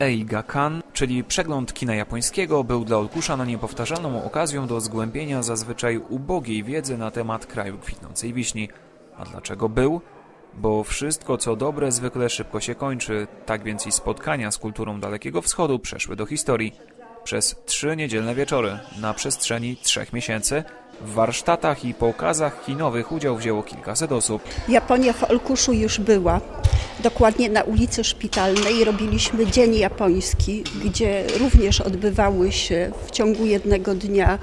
Eiga Kan, czyli przegląd kina japońskiego, był dla Olkusza niepowtarzalną okazją do zgłębienia zazwyczaj ubogiej wiedzy na temat kraju kwitnącej wiśni. A dlaczego był? Bo wszystko co dobre zwykle szybko się kończy, tak więc i spotkania z kulturą Dalekiego Wschodu przeszły do historii. Przez trzy niedzielne wieczory, na przestrzeni trzech miesięcy, w warsztatach i pokazach kinowych udział wzięło kilkaset osób. Japonia w Olkuszu już była. Dokładnie na ulicy Szpitalnej robiliśmy Dzień Japoński, gdzie również odbywały się w ciągu jednego dnia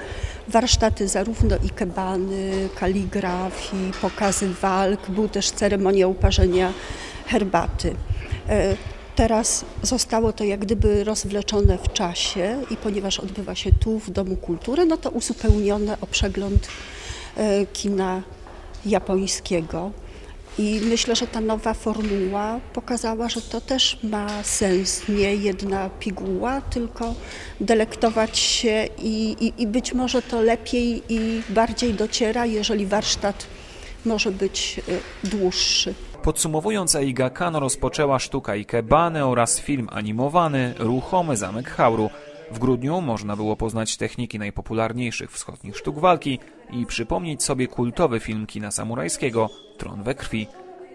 warsztaty zarówno ikebany, kaligrafii, pokazy walk, był też ceremonia uparzenia herbaty. Teraz zostało to jak gdyby rozwleczone w czasie i ponieważ odbywa się tu w Domu Kultury, no to uzupełnione o przegląd e, kina japońskiego. I myślę, że ta nowa formuła pokazała, że to też ma sens. Nie jedna piguła, tylko delektować się i, i, i być może to lepiej i bardziej dociera, jeżeli warsztat może być e, dłuższy. Podsumowując, Eiga Kano rozpoczęła sztuka Ikebane oraz film animowany Ruchomy Zamek Hauru. W grudniu można było poznać techniki najpopularniejszych wschodnich sztuk walki i przypomnieć sobie kultowy film kina samurajskiego Tron we krwi.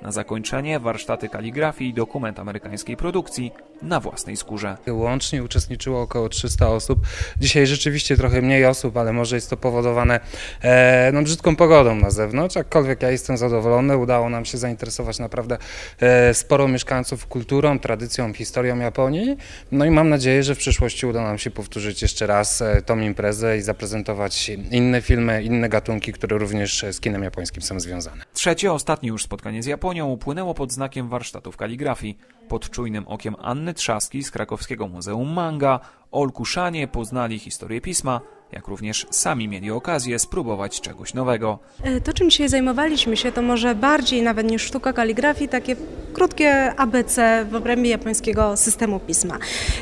Na zakończenie warsztaty kaligrafii i dokument amerykańskiej produkcji na własnej skórze. Łącznie uczestniczyło około 300 osób. Dzisiaj rzeczywiście trochę mniej osób, ale może jest to powodowane e, no, brzydką pogodą na zewnątrz. Jakkolwiek ja jestem zadowolony, udało nam się zainteresować naprawdę e, sporo mieszkańców kulturą, tradycją, historią Japonii. No i mam nadzieję, że w przyszłości uda nam się powtórzyć jeszcze raz e, tą imprezę i zaprezentować inne filmy, inne gatunki, które również z kinem japońskim są związane. Trzecie, ostatnie już spotkanie z Japonią upłynęło pod znakiem warsztatów kaligrafii. Pod czujnym okiem Anny Trzaski z krakowskiego Muzeum Manga Olkuszanie poznali historię pisma, jak również sami mieli okazję spróbować czegoś nowego. E, to, czym dzisiaj zajmowaliśmy się, to może bardziej nawet niż sztuka kaligrafii, takie krótkie ABC w obrębie japońskiego systemu pisma.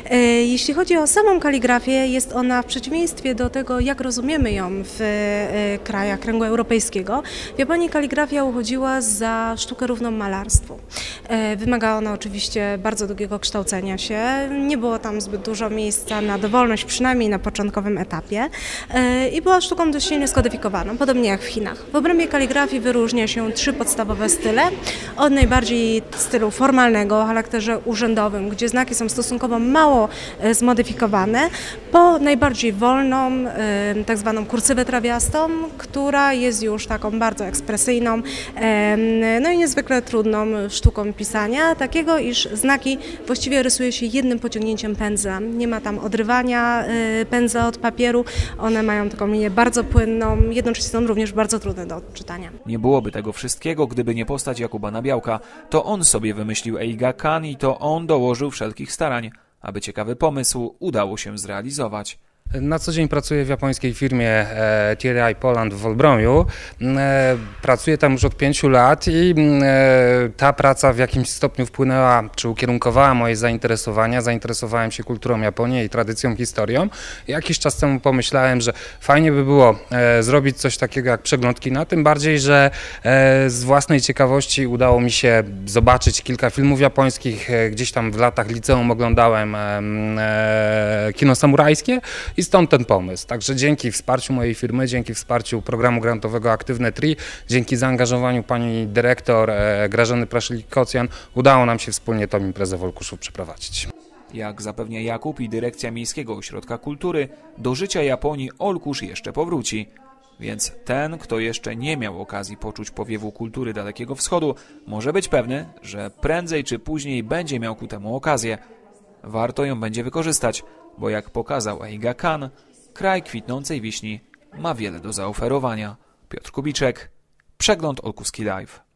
E, jeśli chodzi o samą kaligrafię, jest ona w przeciwieństwie do tego, jak rozumiemy ją w e, krajach kręgu europejskiego. W Japonii kaligrafia uchodziła za sztukę równą malarstwu. Wymagała ona oczywiście bardzo długiego kształcenia się. Nie było tam zbyt dużo miejsca na dowolność, przynajmniej na początkowym etapie. E, i była sztuką dość silnie skodyfikowaną, podobnie jak w Chinach. W obrębie kaligrafii wyróżnia się trzy podstawowe style. Od najbardziej stylu formalnego o charakterze urzędowym, gdzie znaki są stosunkowo mało e, zmodyfikowane, po najbardziej wolną, e, tak zwaną kursywę trawiastą, która jest już taką bardzo ekspresyjną, no i niezwykle trudną sztuką pisania, takiego iż znaki właściwie rysuje się jednym pociągnięciem pędzla. Nie ma tam odrywania pędzla od papieru, one mają taką linię bardzo płynną, jednocześnie są również bardzo trudne do odczytania. Nie byłoby tego wszystkiego, gdyby nie postać Jakuba Nabiałka. To on sobie wymyślił Eiga Kan i to on dołożył wszelkich starań, aby ciekawy pomysł udało się zrealizować. Na co dzień pracuję w japońskiej firmie e, TRI Poland w Wolbromiu. E, pracuję tam już od pięciu lat i e, ta praca w jakimś stopniu wpłynęła, czy ukierunkowała moje zainteresowania. Zainteresowałem się kulturą Japonii i tradycją, historią. Jakiś czas temu pomyślałem, że fajnie by było zrobić coś takiego jak przegląd kina, tym bardziej, że z własnej ciekawości udało mi się zobaczyć kilka filmów japońskich. Gdzieś tam w latach liceum oglądałem kino samurajskie i stąd ten pomysł. Także dzięki wsparciu mojej firmy, dzięki wsparciu programu grantowego Aktywne TRI, dzięki zaangażowaniu pani dyrektor e, Grażyny Praszylik-Kocjan udało nam się wspólnie tą imprezę w Olkuszu przeprowadzić. Jak zapewnia Jakub i dyrekcja Miejskiego Ośrodka Kultury, do życia Japonii Olkusz jeszcze powróci. Więc ten, kto jeszcze nie miał okazji poczuć powiewu kultury Dalekiego Wschodu, może być pewny, że prędzej czy później będzie miał ku temu okazję. Warto ją będzie wykorzystać, bo jak pokazał Eiga Kan, kraj kwitnącej wiśni ma wiele do zaoferowania. Piotr Kubiczek, Przegląd Olkuski Live.